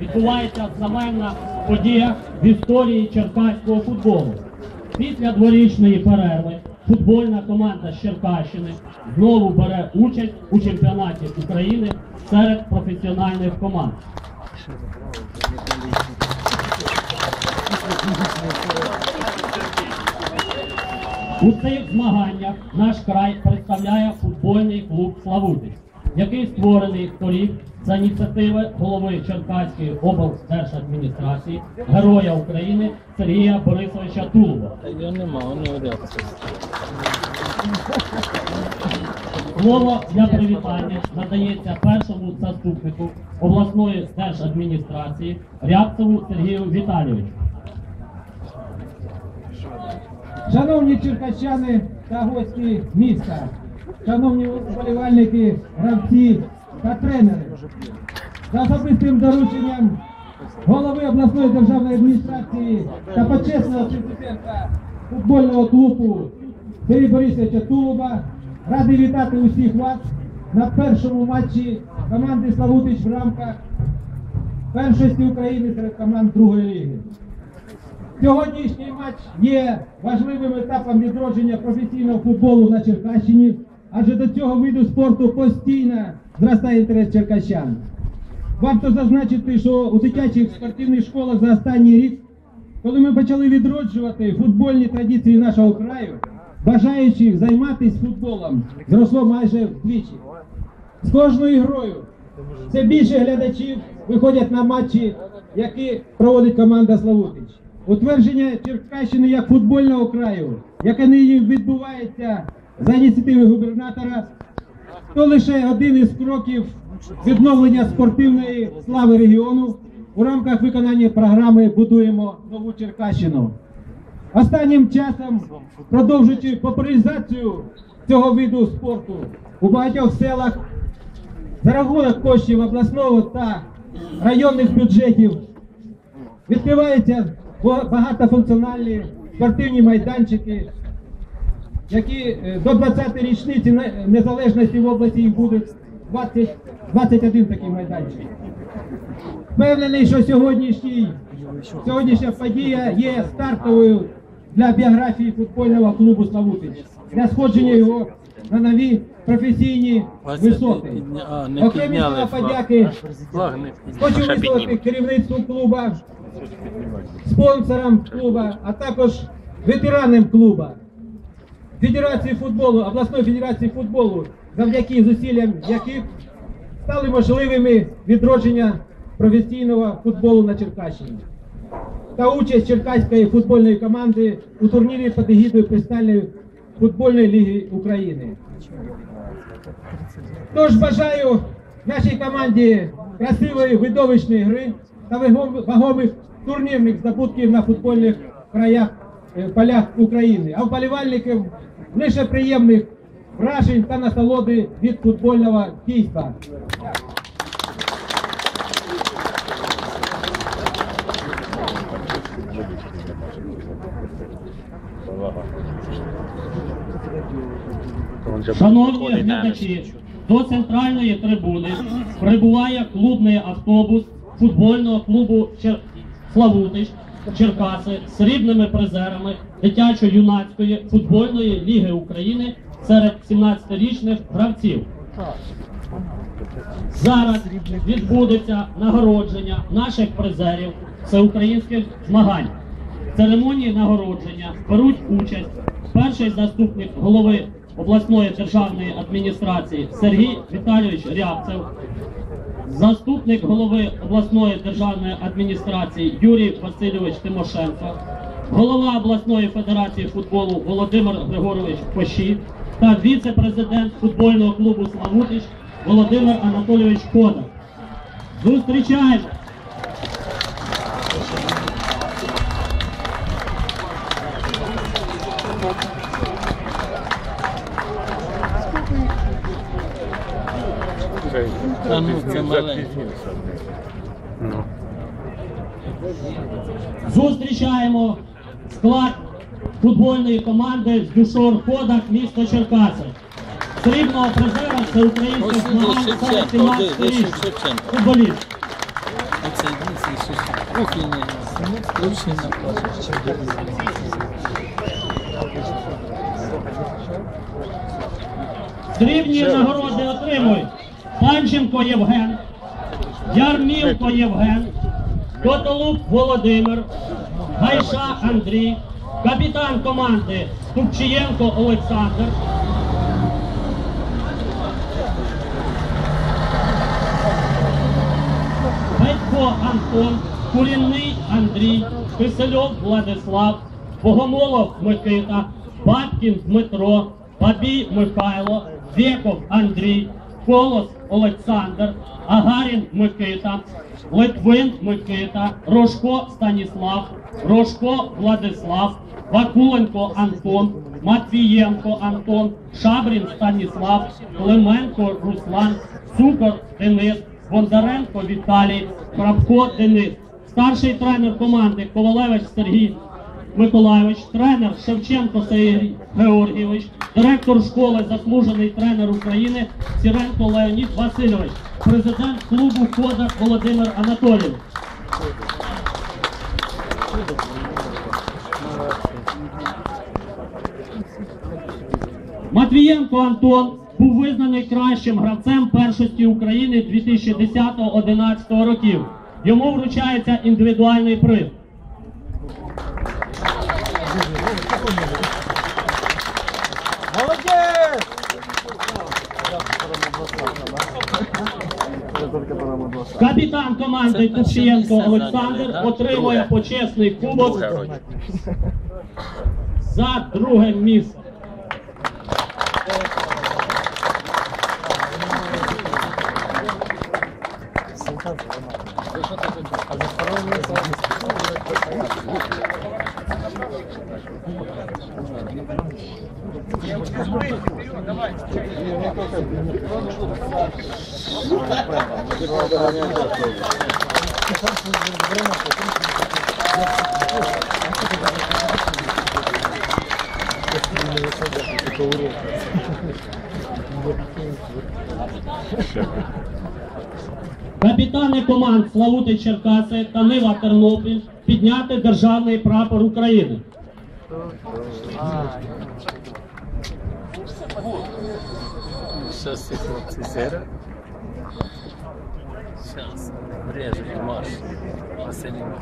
відбувається знаменна подія в історії черкаського футболу. Після дворічної перерви футбольна команда з Черкащини знову бере участь у чемпіонаті України серед професіональних команд. У цих змаганнях наш край представляє футбольний клуб Славутич, який створений торік за ініціативи голови Черкаської облдержадміністрації, Героя України Сергія Борисовича Тулуба. Та його нема, він не. Слово для привітання надається першому заступнику обласної держадміністрації Рябцеву Сергію Віталійовичу. Шановні черкащани та гості міста, шановні вболівальники, гравці та тренери, за особистим дорученням голови обласної державної адміністрації та почесного президента футбольного клубу Сергія Борисовича Тулуба радий вітати усіх вас на першому матчі команди Славутич в рамках першості України серед команд другої ліги. Сьогоднішній матч є важливим етапом відродження професійного футболу на Черкащині, адже до цього виду спорту постійно зростає інтерес черкащан. Варто зазначити, що у дитячих спортивних школах за останній рік, коли ми почали відроджувати футбольні традиції нашого краю, бажаючих займатися футболом зросло майже вдвічі. З кожною грою все більше глядачів виходять на матчі, які проводить команда Славутич. Утвердження Черкащини як футбольного краю, яке нині відбувається за ініціативи губернатора, то лише один із кроків відновлення спортивної слави регіону у рамках виконання програми Будуємо нову Черкащину. Останнім часом, продовжуючи популяризацію цього виду спорту у багатьох селах, за рахунок коштів обласного та районних бюджетів відкриваються багатофункціональні спортивні майданчики, які е, до 20-ї річниці незалежності в області їх буде 20, 21 такий майданчик. Впевнений, що сьогоднішній, сьогоднішня подія є стартовою для біографії футбольного клубу Славутич, для сходження його на нові професійні висоти. Окремі слова подяки Хочу висловити керівництву клуба, спонсорам клуба, а також ветеранам клуба, Федерації футболу, обласної федерації футболу, завдяки зусиллям яких стали можливими відродження професійного футболу на Черкащині та участь черкаської футбольної команди у турнірі під егідою Кристальної футбольної ліги України. Тож бажаю нашій команді красивої видовищної гри та вагомих турнірних здобутків на футбольних краях полях України, а вболівальникам лише приємних вражень та насолоди від футбольного дійства. Шановні глядачі, до центральної трибуни прибуває клубний автобус футбольного клубу. Славутич Черкаси срібними призерами дитячо-юнацької футбольної ліги України серед 17-річних гравців. Зараз відбудеться нагородження наших призерів всеукраїнських змагань. В церемонії нагородження беруть участь перший заступник голови обласної державної адміністрації Сергій Віталійович Рябцев, заступник голови обласної державної адміністрації Юрій Васильович Тимошенко, голова обласної федерації футболу Володимир Григорович Пощі та віце-президент футбольного клубу Славутич Володимир Анатолійович Кода. Зустрічаємо! Та ну, це маленький. Зустрічаємо склад футбольної команди з Дюшор Ходах місто Черкаси. Срібного призера всеукраїнських Ось іде змагань серед де- де 17 річних Шевченко? футболістів. Оце єдине, що трохи не лучше на Срібні нагороди отримують Панченко Євген, Ярмілко Євген, Котолук Володимир, Гайша Андрій, капітан команди Тупчієнко Олександр. Батько Антон, Курінний Андрій, Кисельов Владислав, Богомолов Микита, Бабкін Дмитро, Бабій Михайло, Зєков Андрій, Колос Олександр, Агарін Микита, Литвин Микита, Рожко Станіслав, Рожко Владислав, Вакуленко Антон, Матвієнко Антон, Шабрін Станіслав, Клименко Руслан, Цукор Денис, Бондаренко Віталій, Крапко Денис, старший тренер команди Ковалевич Сергій Миколайович, тренер Шевченко Сергій Георгійович, директор школи, заслужений тренер України Сіренко Леонід Васильович, президент клубу Козак Володимир Анатолійович. Матвієнко Антон був визнаний кращим гравцем першості України 2010-2011 років. Йому вручається індивідуальний приз. Капітан команди Купчієнко Олександр отримує почесний кубок. За друге місце. Капітани команд Славути Черкаси та Нива Тернопіль підняти державний прапор України. Chance de acontecer. Chance de brejo de morte. Você não